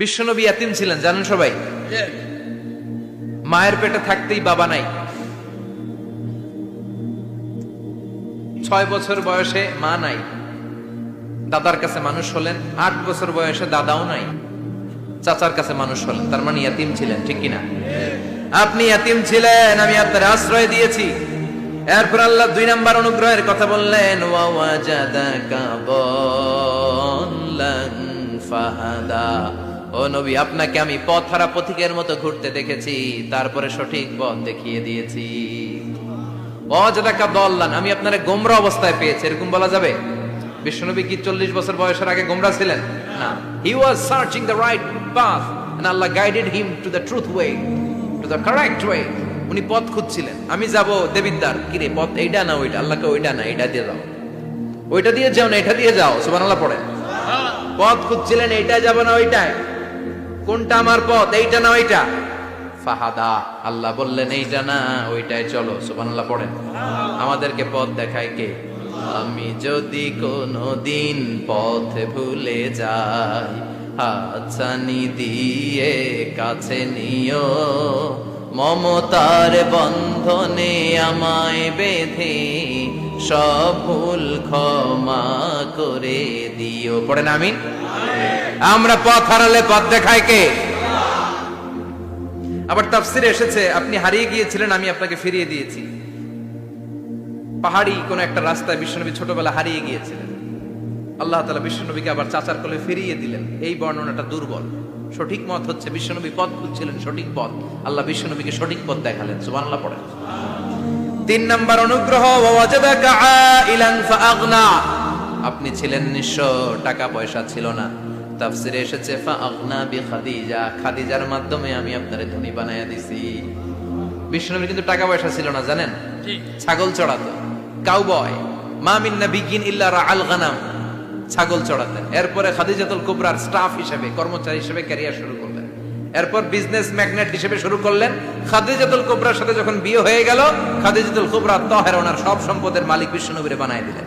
বিশ্বনবী এতিম ছিলেন, জানেন সবাই? মায়ের পেটে থাকতেই বাবা নাই। ছয় বছর বয়সে মা নাই। দাদার কাছে মানুষ হলেন, আট বছর বয়সে দাদাও নাই। চাচার কাছে মানুষ হলেন, তার মানে ইয়াতিম ছিলেন, ঠিক কিনা? আপনি ইয়াতিম ছিলেন, আমি আপনার আশ্রয় দিয়েছি। এরপর আল্লাহ দুই নাম্বার অনুগ্রহের কথা বললেন বল্লান ফাহাদা। ও নবী আপনাকে আমি পথ হারা পথিকের মতো ঘুরতে দেখেছি তারপরে সঠিক পথ দেখিয়ে দিয়েছি। অজাদাকা বললান আমি আপনারে গোমরা অবস্থায় পেয়েছি এরকম বলা যাবে? বিশ্বনবী কি চল্লিশ বছর বয়সের আগে গোমরা ছিলেন? না। He was searching the right path and Allah guided him to the truth way to the correct way উনি পথ খুঁজছিলেন। আমি যাব দেবিদ্দার কিরে পথ এইটা না ওইটা আল্লাহকে ওইটা না এটা দিয়ে যাও। ওইটা দিয়ে যাও না এটা দিয়ে যাও? সুবহানাল্লাহ পড়ে পথ খুঁজছিলেন এইটা যাব না ওইটাই কোনটা আমার পথ, এইটা না ওইটা? ফাহাদা, আল্লাহ বললেন, এইটা না, ওইটাই চলো, সুবহানাল্লাহ, পড়েন। আমাদেরকে পথ দেখায় কে? আমি যদি কোনো দিন পথ ভুলে যাই, হাতছানি দিয়ে কাছে নিও, মমতার বন্ধনে আমায় বেঁধে, সব ভুল ক্ষমা করে দিও। পড়েন, আমিন। আমরা পথ হারালে পথ দেখায় কে? আবার তাফসিরে এসেছে, আপনি হারিয়ে গিয়েছিলেন, আমি আপনাকে ফিরিয়ে দিয়েছি। পাহাড়ি কোন একটা রাস্তায় বিশ্বনবী ছোটবেলা হারিয়ে গিয়েছিলেন। আল্লাহ তালা বিশ্বনবীকে আবার চাচার কোলে ফিরিয়ে দিলেন। এই বর্ণনাটা দুর্বল। সঠিক মত হচ্ছে বিশ্বনবী পথ খুঁজছিলেন, সঠিক পথ। আল্লাহ বিশ্বনবীকে সঠিক পথ দেখালেন, সুবহানাল্লাহ পড়েন। তিন নাম্বার অনুগ্রহ আপনি ছিলেন নিঃস্ব, টাকা পয়সা ছিল না। তাফসিরে এসেছে ফাআগনা বি খাদিজা খাদিজার মাধ্যমে আমি আপনারে ধনী বানায়া দিছি। বিষ্ণুনবীর কিন্তু টাকা পয়সা ছিল না জানেন? ছাগল চড়াতো। কাউবয় মা মিন নাবিয়িন ইল্লা রাআল গানাম ছাগল চড়াতেন। এরপরে খাদিজাতুল কুবরার স্টাফ হিসেবে কর্মচারী হিসেবে ক্যারিয়ার শুরু করলেন। এরপর বিজনেস ম্যাগনেট হিসেবে শুরু করলেন। খাদিজাতুল কুবরার সাথে যখন বিয়ে হয়ে গেল খাদিজাতুল কুবরা তহের ওনার সব সম্পদের মালিক বিষ্ণুনবীরে বানায় দিলেন।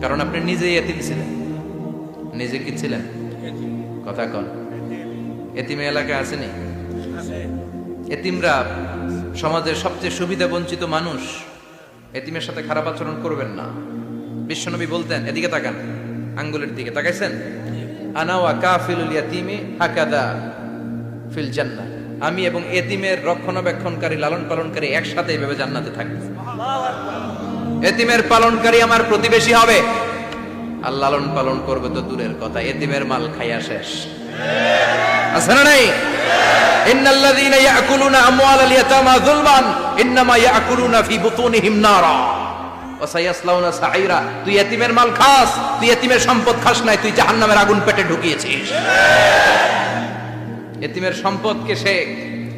কারণ আপনি নিজেই এতিম ছিলেন। নিজে কি ছিলেন? কথা কন। এতিমে এলাকায় আসেনি? এতিমরা সমাজের সবচেয়ে সুবিধা বঞ্চিত মানুষ। এতিমের সাথে খারাপ আচরণ করবেন না। বিশ্বনবী বলতেন, এদিকে তাকান, আঙ্গুলের দিকে তাকাইছেন? আনাওয়া কাফিলুল ইয়াতিমি হাকাদা ফিল জান্নাহ। আমি এবং এতিমের রক্ষণাবেক্ষণকারী লালন পালনকারী একসাথে এভাবে জান্নাতে থাকবে। এতিমের পালনকারী আমার প্রতিবেশী হবে। আর লালন পালন করবে তো দূরের কথা, এতিমের মাল খাইয়া শেষ। আছে না নাই? ফি তুই এতিমের মাল খাস, তুই এতিমের সম্পদ খাস নাই, তুই আগুন পেটে ঢুকিয়েছিস। এতিমের সম্পদকে সে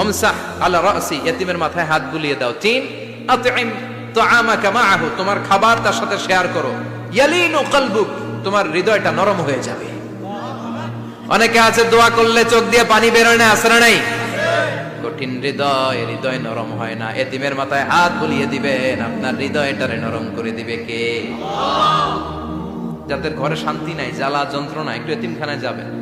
অমসাহ আলা রাসি, এতিমের মাথায় হাত বুলিয়ে দাও। তিন মাআহু, তোমার খাবার তার সাথে শেয়ার করো। ইয়ালিনু কলবুক, তোমার হৃদয়টা নরম হয়ে যাবে। অনেকে আছে, দোয়া করলে চোখ দিয়ে পানি বেরোয় না নাই? কঠিন হৃদয় হৃদয় নরম হয় না। এতিমের মাথায় হাত বুলিয়ে দিবেন আপনার হৃদয়টারে নরম করে দিবে কে? যাদের ঘরে শান্তি নাই, জ্বালা যন্ত্রণা, একটু এতিমখানায় যাবেন।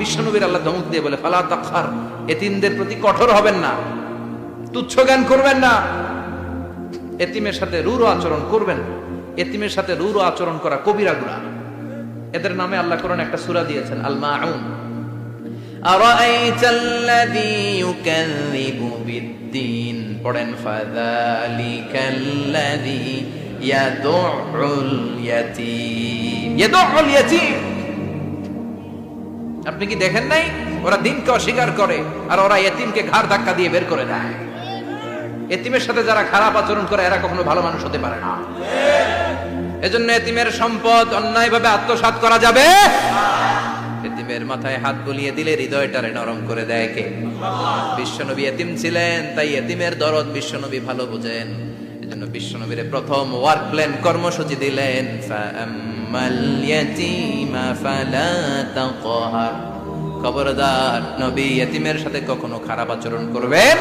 বিশ্বনবীর আল্লাহ ধমক দিয়ে বলে ফালা তাকহার এতিমদের প্রতি কঠোর হবেন না তুচ্ছ জ্ঞান করবেন না এতিমের সাথে রূঢ় আচরণ করবেন না। এতিমের সাথে রূঢ় আচরণ করা কবিরা গুনাহ এদের নামে আল্লাহ কোরআন একটা সূরা দিয়েছেন আল মাউন أرأيت الذي يكذب بالدين পড়েন فذلك الذي يدع اليتيم يدع اليتيم আপনি কি দেখেন নাই? ওরা দিনকে অস্বীকার করে আর ওরা এতিমকে ঘাড় ধাক্কা দিয়ে বের করে দেয়। এতিমের সাথে যারা খারাপ আচরণ করে, এরা কখনো ভালো মানুষ হতে পারে না। এজন্য এতিমের সম্পদ অন্যায়ভাবে আত্মসাৎ করা যাবে। এতিমের মাথায় হাত বুলিয়ে দিলে হৃদয়টারে নরম করে দেয় কে? বিশ্বনবী এতিম ছিলেন, তাই এতিমের দরদ বিশ্বনবী ভালো বোঝেন। এজন্য বিশ্বনবীর প্রথম ওয়ার্ক প্ল্যান কর্মসূচি দিলেন। ফাআম্মাল ইয়াতীমা ফালা তাকহার। খবরদার নবী এতিমের সাথে কখনো খারাপ আচরণ করবেন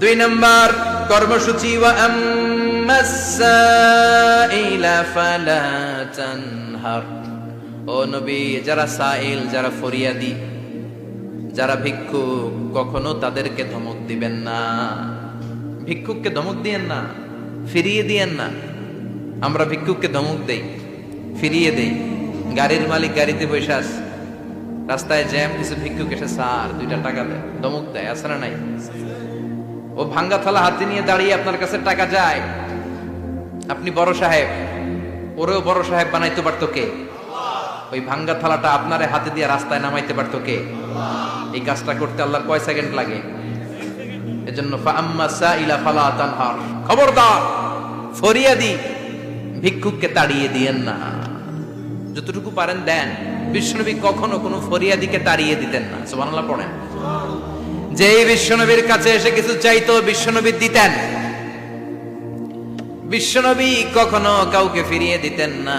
দুই নম্বর, কর্মসূচি ওয়া আম্মাস সাইলা ফালা তানহার। ও নবী, যারা সাইল, যারা ফরিয়াদি, যারা ভিক্ষুক, কখনো তাদেরকে ধমক দিবেন না। ভিক্ষুককে ধমক দিয়েন না, ফিরিয়ে দিয়েন না। আমরা ভিক্ষুককে ধমক দেই, ফিরিয়ে দেই, গাড়ির মালিক গাড়িতে বসে আস রাস্তায় জ্যাম কিছু ভিক্ষুক এসে সার দুইটা টাকা দেয় ধমক দেয়, আছে না নাই? ও ভাঙ্গা থালা হাতে নিয়ে দাঁড়িয়ে আপনার কাছে টাকা যায়। আপনি বড় সাহেব, ওরেও বড় সাহেব বানাইতে পারতো কে? ওই ভাঙ্গা থালাটা আপনারে হাতে দিয়ে রাস্তায় নামাইতে পারতো কে? এই কাজটা করতে আল্লাহর কয় সেকেন্ড লাগে? এজন্য খবরদার, ফরিয়াদি ভিক্ষুককে তাড়িয়ে দিয়েন না। যতটুকু পারেন দেন। বিষ্ণুনবী কখনো কোনো ফরিয়াদিকে তাড়িয়ে দিতেন না। সুবহানাল্লাহ, পড়েন। যেই বিশ্বনবীর কাছে এসে কিছু চাইতো বিশ্বনবী দিতেন। বিশ্বনবী কখনো কাউকে ফিরিয়ে দিতেন না।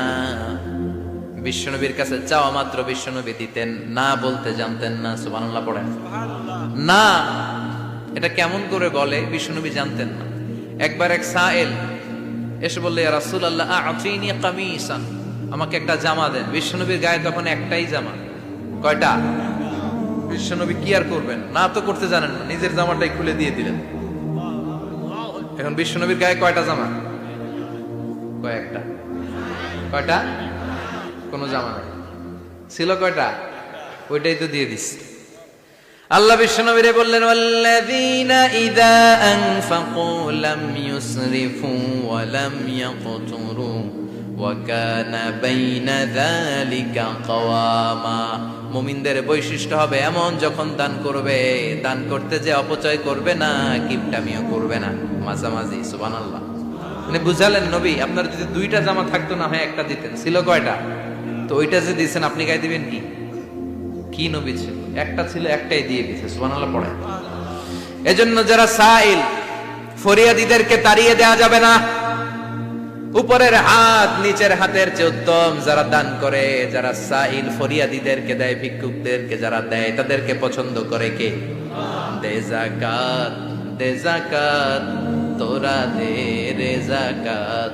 বিশ্বনবীর কাছে চাওয়া মাত্র বিশ্বনবী দিতেন, না বলতে জানতেন না। সুবহানাল্লাহ, পড়েন। না, এটা কেমন করে বলে বিশ্বনবী জানতেন না। একবার এক সায়েল এসে বললে, ইয়া রাসূলুল্লাহ আতিনি কামিসান। আমাকে একটা জামা দেন। বিশ্বনবীর গায়ে তখন একটাই জামা। কয়টা? বিশ্বনবী কি আর করবেন? না তো করতে জানেন না। নিজের জামাটাই খুলে দিয়ে দিলেন। এখন বিশ্বনবীর গায়ে কয়টা জামা? কয়েকটা। কয়টা? কোনো জামা নাই। ছিল কয়টা? ওইটাই তো দিয়ে দিস। আল্লাহ বিশ্বনবীরে বললেন, ওয়াল্লাযীনা ইযা আনফাকু লাম ইউসরিফু ওয়া লাম ইয়াকতুরু ওয়া কানা বাইনা যালিকা কাওয়ামা। মুমিনদের বৈশিষ্ট্য হবে এমন, যখন দান করবে, দান করতে যে অপচয় করবে না, কিপটামিও করবে না। মাঝামাঝি, সুবহানাল্লাহ। মানে বুঝালেন নবী, আপনার যদি দুইটা জামা থাকতো না হয়, একটা দিতেন। ছিল কয়টা? তো ওইটা যে দিয়েছেন আপনি গায়ে দিবেন কি? কি নবী ছিল একটা ছিল, একটাই দিয়ে দিয়েছে, সুবহানাল্লাহ, পড়ে। এজন্য যারা সাইল, ফরিয়াদিদেরকে তাড়িয়ে দেওয়া যাবে না। উপরের হাত, নিচের হাতের চেয়ে উত্তম যারা দান করে, যারা সাইল ফরিয়াদিদেরকে দেয়, ভিক্ষুকদেরকে যারা দেয়, তাদেরকে পছন্দ করে কে? দে জাকাত দে জাকাত তোরা দে রে জাকাত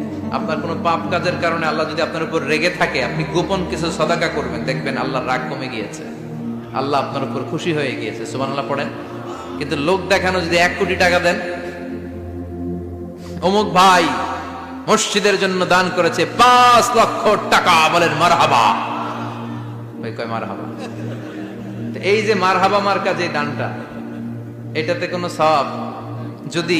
আপনার কোনো পাপ কাজের কারণে আল্লাহ যদি আপনার উপর রেগে থাকে, আপনি গোপন কিছু সদাকা করবেন। দেখবেন আল্লাহর রাগ কমে গিয়েছে। আল্লাহ আপনার উপর খুশি হয়ে গিয়েছে, সুবহানাল্লাহ পড়েন। কিন্তু লোক দেখানো যদি এক কোটি টাকা দেন, অমুক ভাই মসজিদের জন্য দান করেছে পাঁচ লক্ষ টাকা বলেন, মারহাবা। ওই কয় মারহাবা? তো এই যে মারহাবা মার্কা যে দানটা, এটাতে কোনো সব যদি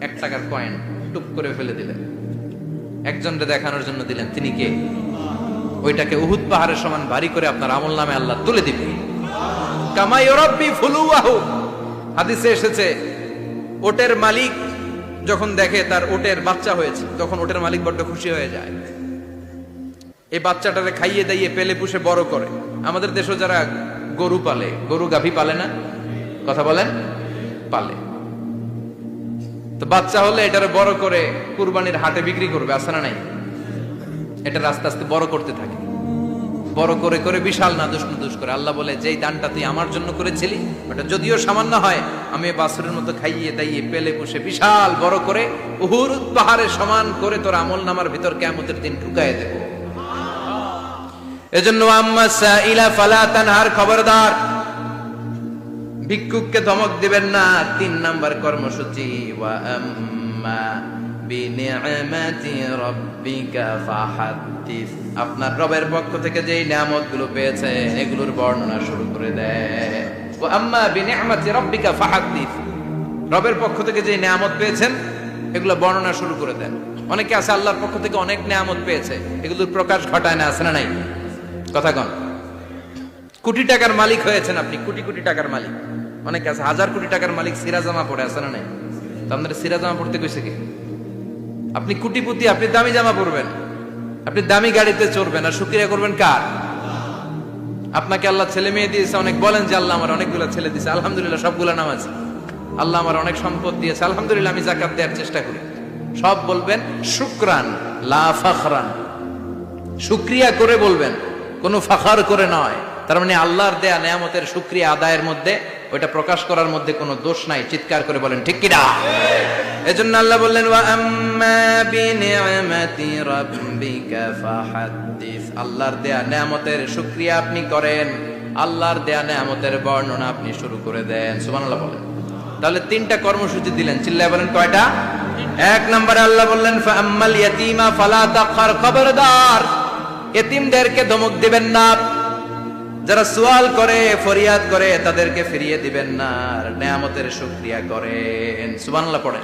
এক টাকার কয়েন টুপ করে ফেলে দিলেন। একজনকে দেখানোর জন্য দিলেন, তিনি কে? ওইটাকে উহুদ পাহাড়ের সমান ভারী করে আপনার আমল নামে আল্লাহ তুলে দিবে। কামাই রব্বি ফুলুয়াহু। হাদিসে এসেছে, ওটের মালিক যখন দেখে তার ওটের বাচ্চা হয়েছে, তখন ওটের মালিক বড্ড খুশি হয়ে যায়। এই বাচ্চাটারে খাইয়ে দাইয়ে পেলে পুষে বড় করে। আমাদের দেশে যারা গরু পালে, গরু গাভী পালে না? কথা বলেন? পালে। তো বাচ্চা হলে এটারে বড় করে কুরবানির হাটে বিক্রি করবে আসে না নাই? এটা আস্তে আস্তে বড় করতে থাকে। বড় করে করে বিশাল নাদুস নুদুস করে। আল্লাহ বলে, যেই দানটা তুই আমার জন্য করেছিলি, ওটা যদিও সামান্য হয়, আমি বাসুরের মতো খাইয়ে দাইয়ে পেলে পুষে বিশাল বড় করে উহুর পাহাড়ের সমান করে তোর আমল নামার ভিতর কেমতের দিন ঢুকায় দেব। এজন্য আম্মা সাইলা ফালা তানহার খবরদার ভিক্ষুককে ধমক দিবেন না। তিন নাম্বার কর্মসূচি আপনার রবের পক্ষ থেকে যেই নিয়ামতগুলো পেয়েছে, এগুলোর বর্ণনা শুরু করে দেয়। ওয়া আম্মা ফাহাদ্দিস। রবের পক্ষ থেকে যে নিয়ামত পেয়েছেন, এগুলো বর্ণনা শুরু করে দেন। অনেকে আছে আল্লাহর পক্ষ থেকে অনেক নিয়ামত পেয়েছে, এগুলোর প্রকাশ ঘটায় না, আছে না নাই? কথা কন। কোটি টাকার মালিক হয়েছেন আপনি, কোটি কোটি টাকার মালিক। অনেক আছে, হাজার কোটি টাকার মালিক সিরা জামা পড়ে আছে না নাই? তো আপনার সিরা জামা পড়তে কইছে কি? আপনি কুটিপুতি, আপনি দামি জামা পরবেন, আপনি দামি গাড়িতে চড়বেন, আর শুক্রিয়া করবেন কার? আপনাকে আল্লাহ ছেলে মেয়ে দিয়েছে, অনেক বলেন যে আল্লাহ আমার অনেকগুলো ছেলে দিয়েছে, আলহামদুলিল্লাহ সবগুলো নামাজ আল্লাহ আমার অনেক সম্পদ দিয়েছে, আলহামদুলিল্লাহ আমি জাকাত দেওয়ার চেষ্টা করি। সব বলবেন, শুক্রান, লা ফখরান। শুক্রিয়া করে বলবেন, কোনো ফাখার করে নয়। তার মানে আল্লাহর দেয়া নেয়ামতের শুক্রিয়া আদায়ের মধ্যে, ওইটা প্রকাশ করার মধ্যে কোনো দোষ নাই, চিৎকার করে বলেন, ঠিক কিনা? এজন্য আল্লাহ বললেন আল্লাহর দেয়া নেয়ামতের শুক্রিয়া আপনি করেন, আল্লাহর দেয়া নেয়ামতের বর্ণনা আপনি শুরু করে দেন। সুবহানাল্লাহ বলেন। তাহলে তিনটা কর্মসূচি দিলেন, চিল্লায় বলেন কয়টা? এক নম্বরে আল্লাহ বললেন ফাম্মাল ইয়াতীমা ফালা তাকহার খবরদার। এতিমদেরকে ধমক দিবেন না। যারা সোয়াল করে ফরিয়াদ করে তাদেরকে ফিরিয়ে দিবেন না নেয়ামতের শুক্রিয়া করেন। সুবহানাল্লাহ পড়েন।